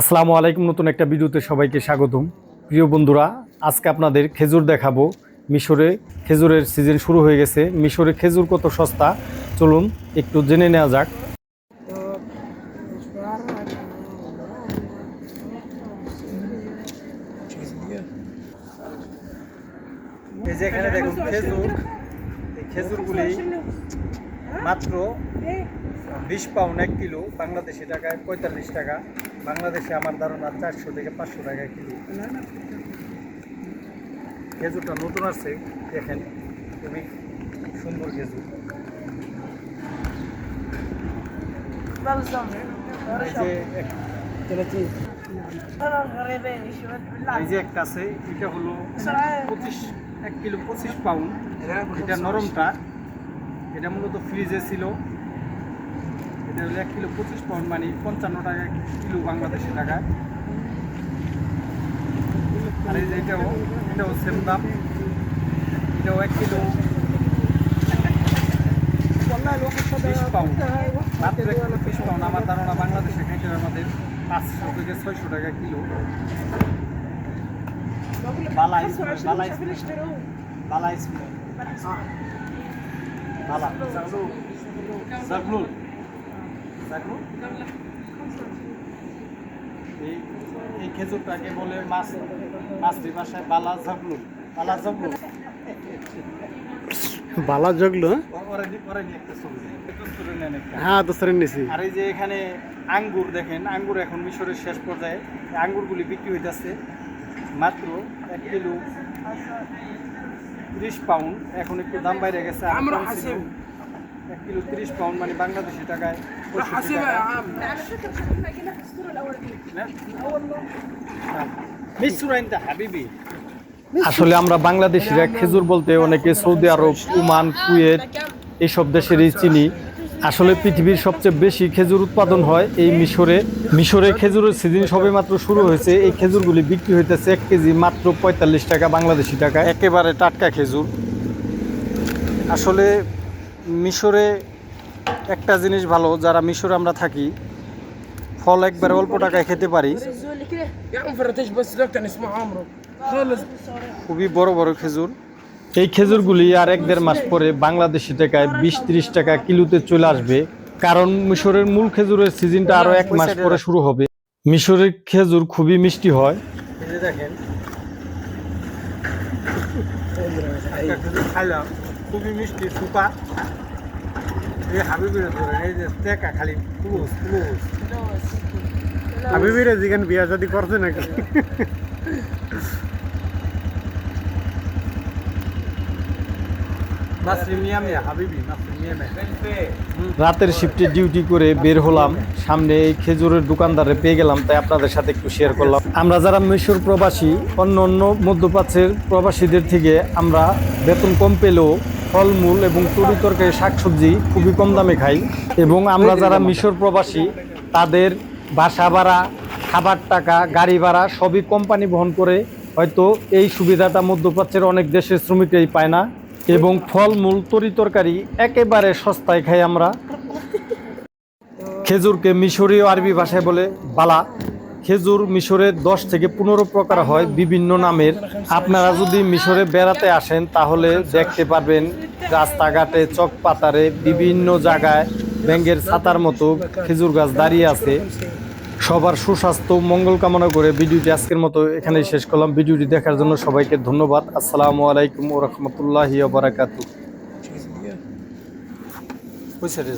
আসসালামু আলাইকুম নতুন একটা ভিডিওতে সবাইকে স্বাগতম। প্রিয় বন্ধুরা আজকে আপনাদের খেজুর দেখাবো। মিশরে খেজুরের সিজন শুরু হয়ে গেছে। মিশরে খেজুর কত সস্তা? চলুন একটু জেনে নেওয়া যাক। এই যে এখানে দেখুন খেজুর। খেজুরগুলি মাত্র বিশ পাউন্ড এক কিলো বাংলাদেশি টাকায় পঁয়তাল্লিশ টাকা। বাংলাদেশে আমার ধারণা চারশো থেকে পাঁচশো টাকা কিলো খেজুরটা নতুন আছে দেখেন, খুবই সুন্দর খেজুর যে একটা আছে হলো পঁচিশ, এক কিলো পঁচিশ পাউন্ড। নরমটা। এটা মূলত ফ্রিজে ছিল। এটা হলো এক কিলো পঁচিশ পাউন্ড মানে পঞ্চান্ন টাকা কিলো বাংলাদেশি টাকা। আর এই যে এটাও এটাও সেম দাম। এটাও এক কিলো বিশ পাউন্ড মাত্র এক কিলো বিশ পাউন্ড আমার ধারণা বাংলাদেশে খাইতে আমাদের পাঁচশো থেকে ছয়শো টাকা কিলো। বালা বালা বালা বালা। এই এই খেজুরটাকে বলে মাছ মাছরি ভাষায় বালা জাগলুল বালা জাগলুল বালা জগলো একটা। হ্যাঁ দোসরে নিছি। আর এই যে এখানে আঙ্গুর দেখেন আঙ্গুর এখন মিশরের শেষ পর্যায়ে। এই আঙ্গুরগুলি বিক্রি হইতেছে মাত্র এক কিলো তিরিশ পাউন্ড। এখন একটু দাম বাইরে গেছে এক কিলো তিরিশ পাউন্ড মানে বাংলাদেশি টাকায় পঁয়ষট্টি টাকা মিসুরাইনটা হাবিবি। আসলে আমরা বাংলাদেশিরা খেজুর বলতে অনেকে সৌদি আরব ওমান কুয়েত এইসব দেশেরই চিনি। আসলে পৃথিবীর সবচেয়ে বেশি খেজুর উৎপাদন হয় এই মিশরে। মিশরে খেজুরের সিজন সবে মাত্র শুরু হয়েছে। এই খেজুরগুলি বিক্রি হইতেছে এক কেজি মাত্র পঁয়তাল্লিশ টাকা বাংলাদেশি টাকা একেবারে টাটকা খেজুর। আসলে মিশরে একটা জিনিস ভালো যারা মিশরে আমরা থাকি ফল একবার অল্প টাকায় খেতে পারি। খুবই বড় বড় খেজুর। এই খেজুরগুলি আর এক দেড় মাস পরে বাংলাদেশি টাকায় বিশ ত্রিশ টাকা কিলোতে চলে আসবে। কারণ মিশরের মূল খেজুরের সিজনটা আরও এক মাস পরে শুরু হবে। মিশরের খেজুর খুবই মিষ্টি হয়। খুবই মিষ্টি সুপার। এই হাবিবিরে ধরেন এই যে টেকা খালি ক্লোজ ক্লোজ হাবিবিরে জিগান বিয়া শাদি করছে নাকি? রাতের শিফটে ডিউটি করে বের হলাম। সামনে এই খেজুরের দোকানদারে পেয়ে গেলাম তাই আপনাদের সাথে একটু শেয়ার করলাম। আমরা যারা মিশর প্রবাসী অন্য অন্য মধ্যপ্রাচ্যের প্রবাসীদের থেকে আমরা বেতন কম পেলেও ফলমূল এবং তরি তরকারি শাকসবজি খুবই কম দামে খাই। এবং আমরা যারা মিশর প্রবাসী, তাদের বাসা ভাড়া, খাবার টাকা, গাড়ি ভাড়া সবই কোম্পানি বহন করে হয়তো এই সুবিধাটা মধ্যপ্রাচ্যের অনেক দেশের শ্রমিকরাই পায় না। এবং ফলমূল, তরি তরকারি একেবারে সস্তায় খাই আমরা। খেজুরকে মিশরীয় আরবি ভাষায় বলে বালা। খেজুর মিশরে দশ থেকে পনেরো প্রকার হয় বিভিন্ন নামের। আপনারা যদি মিশরে বেড়াতে আসেন, তাহলে দেখতে পারবেন রাস্তাঘাটে চক পাতারে বিভিন্ন জায়গায় ব্যাঙ্গের ছাতার মতো খেজুর গাছ দাঁড়িয়ে আছে। সবার সুস্বাস্থ্য, মঙ্গল কামনা করে ভিডিওটি আজকের মতো এখানেই শেষ করলাম। ভিডিওটি দেখার জন্য সবাইকে ধন্যবাদ। আসসালামু আলাইকুম রহমতুল্লাহ বারাকাতু